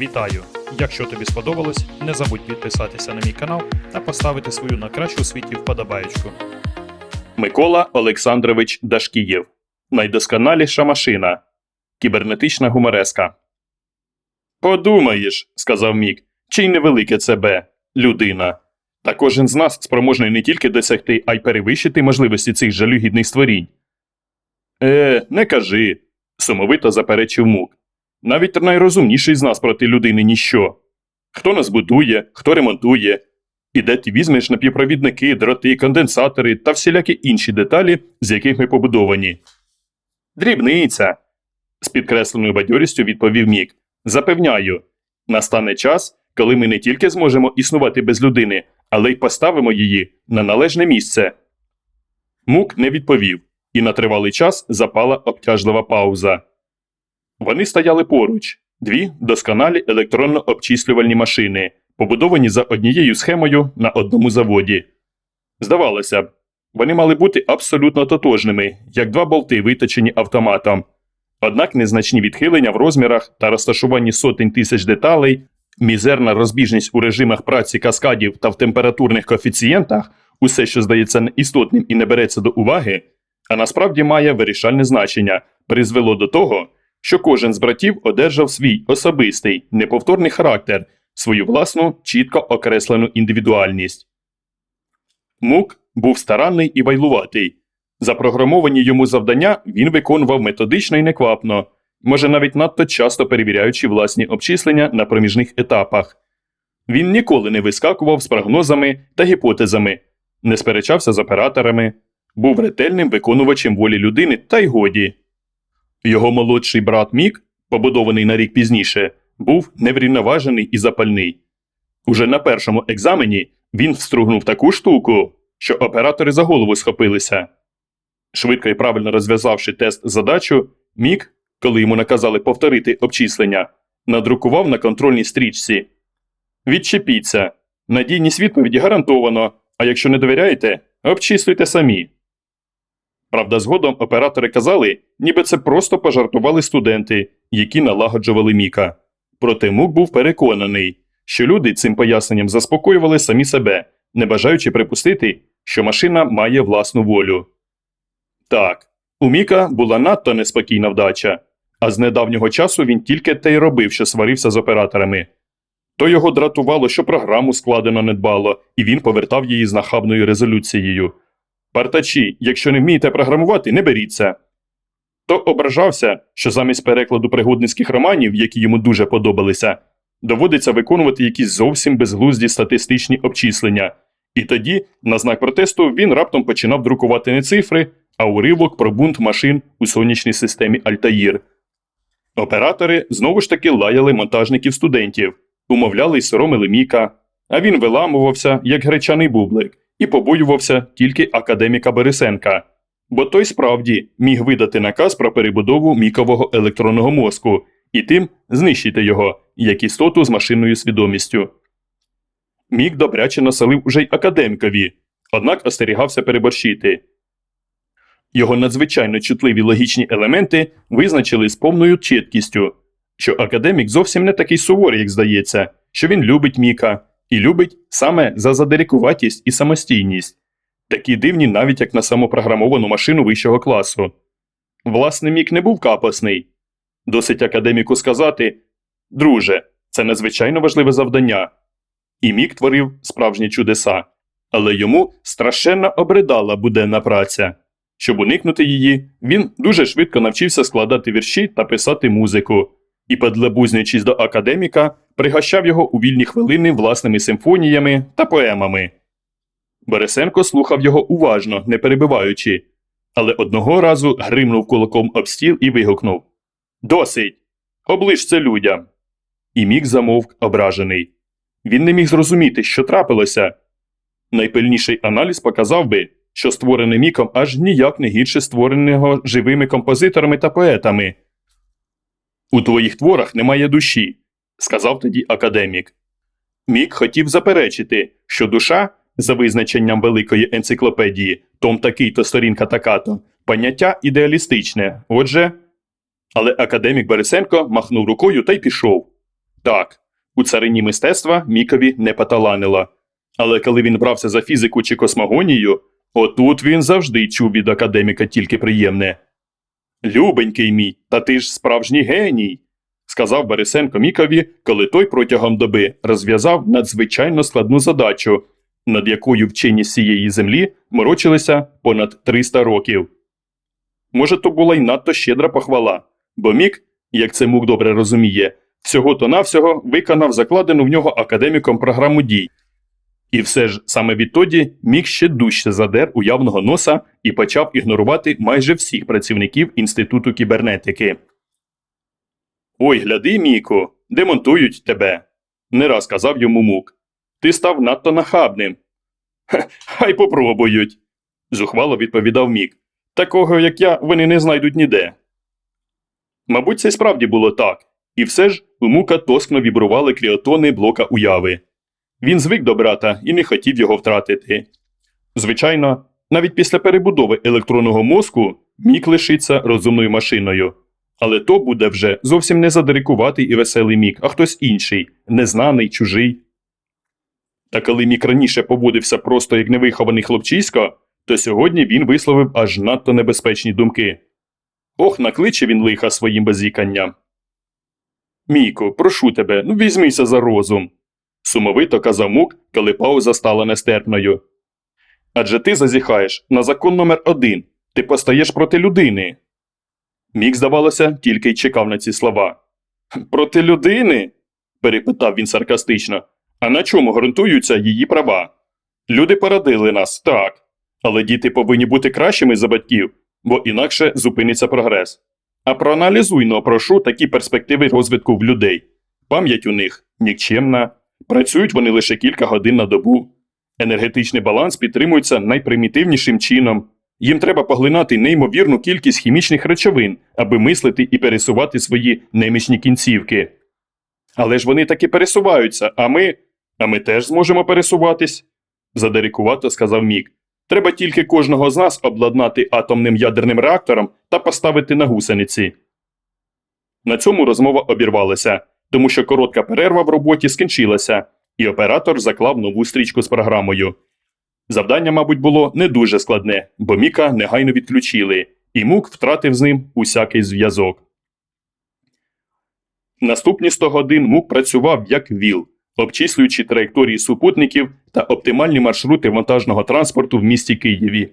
Вітаю! Якщо тобі сподобалось, не забудь підписатися на мій канал та поставити свою на кращу світі вподобаєчку. Микола Олександрович Дашкієв. Найдосконаліша машина. Кібернетична гумореска. Подумаєш, сказав Мік, чи й невелике ЦБ людина. Та кожен з нас спроможний не тільки досягти, а й перевищити можливості цих жалюгідних створінь. Е, не кажи, сумовито заперечив мук. Навіть найрозумніший з нас проти людини ніщо. Хто нас будує, хто ремонтує, і де ти візьмеш напівпровідники, дроти, конденсатори та всілякі інші деталі, з яких ми побудовані. Дрібниця. з підкресленою бадьорістю відповів Мік. Запевняю, настане час, коли ми не тільки зможемо існувати без людини, але й поставимо її на належне місце. Мук не відповів, і на тривалий час запала обтяжлива пауза. Вони стояли поруч дві досконалі електронно-обчислювальні машини, побудовані за однією схемою на одному заводі. Здавалося б, вони мали бути абсолютно тотожними, як два болти, виточені автоматом. Однак незначні відхилення в розмірах та розташуванні сотень тисяч деталей, мізерна розбіжність у режимах праці каскадів та в температурних коефіцієнтах, усе, що здається неістотним і не береться до уваги, а насправді має вирішальне значення, призвело до того, що кожен з братів одержав свій особистий, неповторний характер, свою власну, чітко окреслену індивідуальність. Мук був старанний і вайлуватий. Запрограмовані йому завдання він виконував методично і неквапно, може навіть надто часто перевіряючи власні обчислення на проміжних етапах. Він ніколи не вискакував з прогнозами та гіпотезами, не сперечався з операторами, був ретельним виконувачем волі людини та й годі. Його молодший брат Мік, побудований на рік пізніше, був неврівноважений і запальний. Уже на першому екзамені він встругнув таку штуку, що оператори за голову схопилися. Швидко і правильно розв'язавши тест задачу, Мік, коли йому наказали повторити обчислення, надрукував на контрольній стрічці. Відчепіться. Надійність відповіді гарантовано, а якщо не довіряєте, обчислюйте самі. Правда, згодом оператори казали, ніби це просто пожартували студенти, які налагоджували Міка. Проте Мук був переконаний, що люди цим поясненням заспокоювали самі себе, не бажаючи припустити, що машина має власну волю. Так, у Міка була надто неспокійна вдача, а з недавнього часу він тільки те й робив, що сварився з операторами. То його дратувало, що програму складено недбало, і він повертав її з нахабною резолюцією. Партачі, якщо не вмієте програмувати, не беріться. То ображався, що замість перекладу пригодницьких романів, які йому дуже подобалися, доводиться виконувати якісь зовсім безглузді статистичні обчислення. І тоді, на знак протесту, він раптом починав друкувати не цифри, а уривок про бунт машин у сонячній системі Альтаїр. Оператори знову ж таки лаяли монтажників студентів, умовляли й соромили Міка, а він виламувався, як гречаний бублик, і побоювався тільки академіка Борисенка, бо той справді міг видати наказ про перебудову мікового електронного мозку і тим знищити його, як істоту з машинною свідомістю. Мік добряче насолив уже й академікові, однак остерігався переборщити. Його надзвичайно чутливі логічні елементи визначили з повною чіткістю, що академік зовсім не такий суворий, як здається, що він любить Міка і любить саме за задерікуватість і самостійність, такі дивні навіть як на самопрограмовану машину вищого класу. Власне, Мік не був капосний. Досить академіку сказати Друже, це надзвичайно важливе завдання. І Мік творив справжні чудеса, але йому страшенно обридала буденна праця. Щоб уникнути її, він дуже швидко навчився складати вірші та писати музику, і, подлебузнюючись до академіка, пригощав його у вільні хвилини власними симфоніями та поемами. Борисенко слухав його уважно, не перебиваючи, але одного разу гримнув кулаком об стіл і вигукнув Досить! Оближ це людям. І мік замовк ображений. Він не міг зрозуміти, що трапилося. Найпильніший аналіз показав би, що створене міком аж ніяк не гірше створеного живими композиторами та поетами. У твоїх творах немає душі, сказав тоді академік. Мік хотів заперечити, що душа, за визначенням великої енциклопедії, том такий то сторінка така то, поняття ідеалістичне. Отже. Але академік Борисенко махнув рукою та й пішов. Так, у царині мистецтва Мікові не поталанило. Але коли він брався за фізику чи космогонію, отут він завжди чув від академіка тільки приємне. Любенький мій, та ти ж справжній геній, сказав Борисенко Мікові, коли той протягом доби розв'язав надзвичайно складну задачу, над якою вчені цієї землі морочилися понад 300 років. Може, то була й надто щедра похвала, бо Мік, як це мук добре розуміє, всього-то навсього виконав закладену в нього академіком програму дій. І все ж саме відтоді Мік ще дужче задер уявного носа і почав ігнорувати майже всіх працівників Інституту кібернетики. Ой, гляди, Міку, демонтують тебе, не раз казав йому мук. Ти став надто нахабним. «Хе, Хай попробують, зухвало відповідав Мік. Такого, як я, вони не знайдуть ніде. Мабуть, це й справді було так, і все ж у мука тоскно вібрували кріотони блока уяви. Він звик до брата і не хотів його втратити. Звичайно, навіть після перебудови електронного мозку мік лишиться розумною машиною. Але то буде вже зовсім не задирикуватий і веселий мік, а хтось інший, незнаний, чужий. Та коли мік раніше поводився просто як невихований хлопчисько, то сьогодні він висловив аж надто небезпечні думки. Ох, накличе він лиха своїм базіканням. Міко, прошу тебе, ну візьмися за розум. Сумовито казав мук, коли пауза стала нестерпною. Адже ти зазіхаєш на закон номер один ти постаєш проти людини. Мік, здавалося, тільки й чекав на ці слова. Проти людини? перепитав він саркастично. А на чому ґрунтуються її права? Люди порадили нас, так. Але діти повинні бути кращими за батьків, бо інакше зупиниться прогрес. А проаналізуй, но прошу такі перспективи розвитку в людей. Пам'ять у них нікчемна, працюють вони лише кілька годин на добу. Енергетичний баланс підтримується найпримітивнішим чином. Їм треба поглинати неймовірну кількість хімічних речовин, аби мислити і пересувати свої немічні кінцівки. Але ж вони таки пересуваються, а ми. А ми теж зможемо пересуватись, задерикувато сказав Мік. Треба тільки кожного з нас обладнати атомним ядерним реактором та поставити на гусениці. На цьому розмова обірвалася, тому що коротка перерва в роботі скінчилася, і оператор заклав нову стрічку з програмою. Завдання, мабуть, було не дуже складне, бо Міка негайно відключили, і мук втратив з ним усякий зв'язок. Наступні 100 годин мук працював як віл, обчислюючи траєкторії супутників та оптимальні маршрути вантажного транспорту в місті Києві.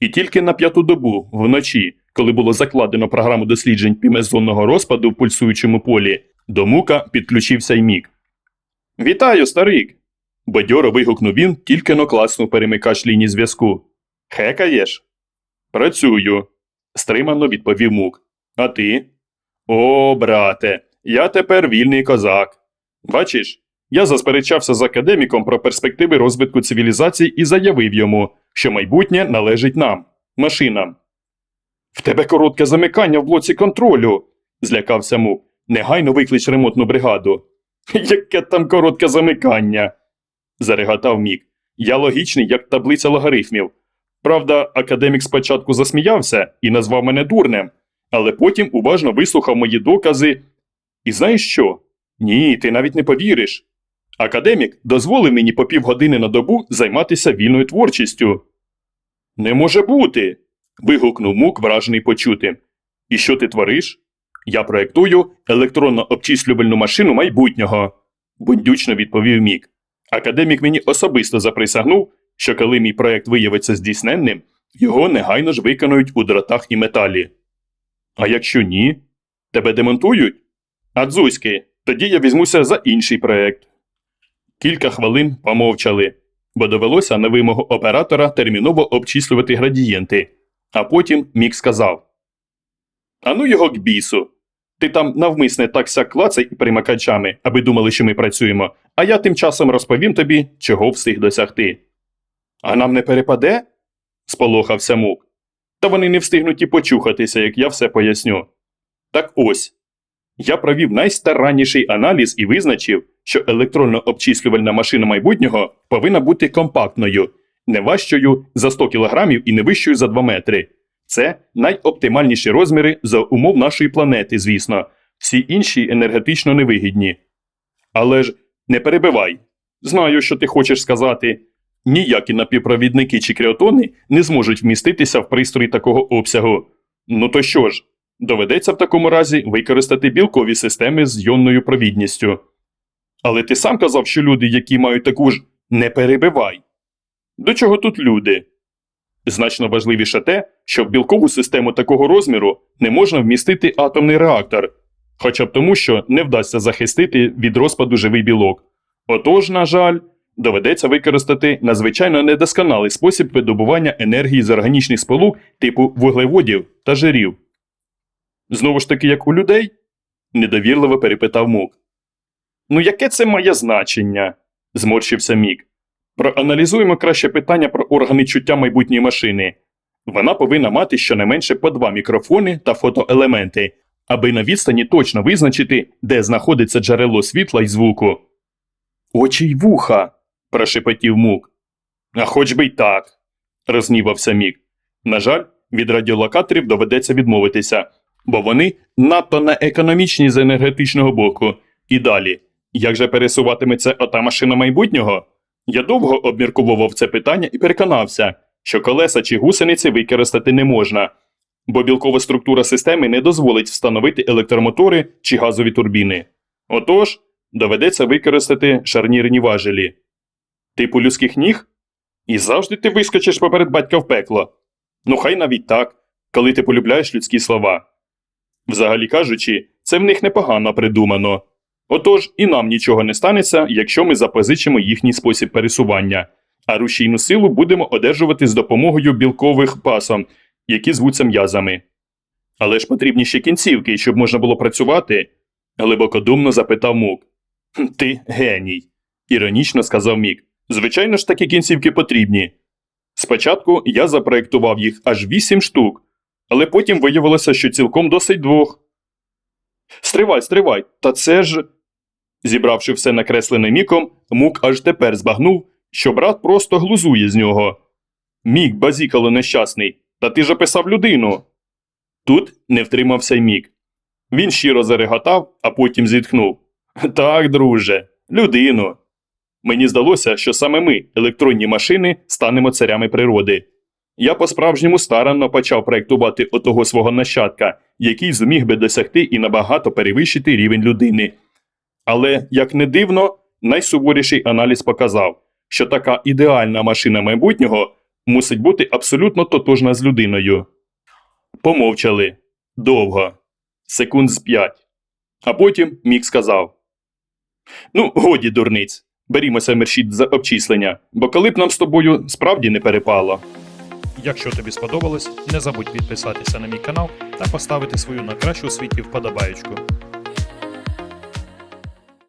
І тільки на п'яту добу, вночі, коли було закладено програму досліджень пімезонного розпаду в пульсуючому полі, до мука підключився й мік. Вітаю, старик! Бадьоро вигукнув він, тільки но класнув перемикач лінії зв'язку. Хекаєш? Працюю, стримано відповів мук. А ти? О, брате, я тепер вільний козак. Бачиш, я засперечався з академіком про перспективи розвитку цивілізацій і заявив йому, що майбутнє належить нам, машинам. В тебе коротке замикання в блоці контролю, злякався мук. Негайно виклич ремонтну бригаду. Яке там коротке замикання? Зареготав мік. Я логічний, як таблиця логарифмів. Правда, академік спочатку засміявся і назвав мене дурнем, але потім уважно вислухав мої докази. І знаєш що? Ні, ти навіть не повіриш. Академік дозволив мені по півгодини на добу займатися вільною творчістю. Не може бути. вигукнув мук, вражений почутим. І що ти твориш? Я проєктую електронно обчислювальну машину майбутнього, бундючно відповів мік. Академік мені особисто заприсягнув, що коли мій проєкт виявиться здійсненним, його негайно ж виконують у дротах і металі. А якщо ні, тебе демонтують? Адзуськи, тоді я візьмуся за інший проєкт. Кілька хвилин помовчали, бо довелося на вимогу оператора терміново обчислювати градієнти, а потім Мік сказав: Ану його к бісу. Ти там навмисне так сяк клацай примикачами, аби думали, що ми працюємо, а я тим часом розповім тобі, чого встиг досягти. А нам не перепаде? сполохався мук. Та вони не встигнуть і почухатися, як я все поясню. Так ось. Я провів найстаранніший аналіз і визначив, що електронно обчислювальна машина майбутнього повинна бути компактною, не важчою за 100 кг і не вищою за 2 метри. Це найоптимальніші розміри за умов нашої планети, звісно, всі інші енергетично невигідні. Але ж не перебивай. Знаю, що ти хочеш сказати. Ніякі напівпровідники чи кріотони не зможуть вміститися в пристрої такого обсягу. Ну то що ж, доведеться в такому разі використати білкові системи з йонною провідністю. Але ти сам казав, що люди, які мають таку ж не перебивай. До чого тут люди? Значно важливіше те, що в білкову систему такого розміру не можна вмістити атомний реактор, хоча б тому, що не вдасться захистити від розпаду живий білок. Отож, на жаль, доведеться використати надзвичайно недосконалий спосіб видобування енергії з органічних сполук типу вуглеводів та жирів. Знову ж таки, як у людей? недовірливо перепитав Мук. Ну, яке це має значення? зморщився Мік. Проаналізуємо краще питання про органи чуття майбутньої машини. Вона повинна мати щонайменше по два мікрофони та фотоелементи, аби на відстані точно визначити, де знаходиться джерело світла й звуку. Очі й вуха. прошепотів мук. А хоч би й так. рознівався Мік. На жаль, від радіолокаторів доведеться відмовитися, бо вони надто неекономічні з енергетичного боку. І далі, як же пересуватиметься ота машина майбутнього? Я довго обмірковував це питання і переконався, що колеса чи гусениці використати не можна, бо білкова структура системи не дозволить встановити електромотори чи газові турбіни. Отож, доведеться використати шарнірні важелі. Типу людських ніг? І завжди ти вискочиш поперед батька в пекло. Ну, хай навіть так, коли ти полюбляєш людські слова. Взагалі кажучи, це в них непогано придумано. Отож, і нам нічого не станеться, якщо ми запозичимо їхній спосіб пересування, а рушійну силу будемо одержувати з допомогою білкових пасом, які звуться м'язами. Але ж потрібні ще кінцівки, щоб можна було працювати, глибокодумно запитав Мук. Ти геній, іронічно сказав Мік. Звичайно ж такі кінцівки потрібні. Спочатку я запроєктував їх аж вісім штук, але потім виявилося, що цілком досить двох. Стривай, стривай, та це ж. Зібравши все накреслене міком, мук аж тепер збагнув, що брат просто глузує з нього. Мік, базікало нещасний, та ти ж описав людину. Тут не втримався й мік. Він щиро зареготав, а потім зітхнув. Так, друже, людину. Мені здалося, що саме ми, електронні машини, станемо царями природи. Я по-справжньому старанно почав проєктувати отого свого нащадка, який зміг би досягти і набагато перевищити рівень людини. Але, як не дивно, найсуворіший аналіз показав, що така ідеальна машина майбутнього мусить бути абсолютно тотожна з людиною. Помовчали довго, секунд з п'ять. А потім Мік сказав: Ну, годі, дурниць, берімося мерщіть за обчислення, бо коли б нам з тобою справді не перепало. Якщо тобі сподобалось, не забудь підписатися на мій канал та поставити свою на кращу світі вподобаєчку.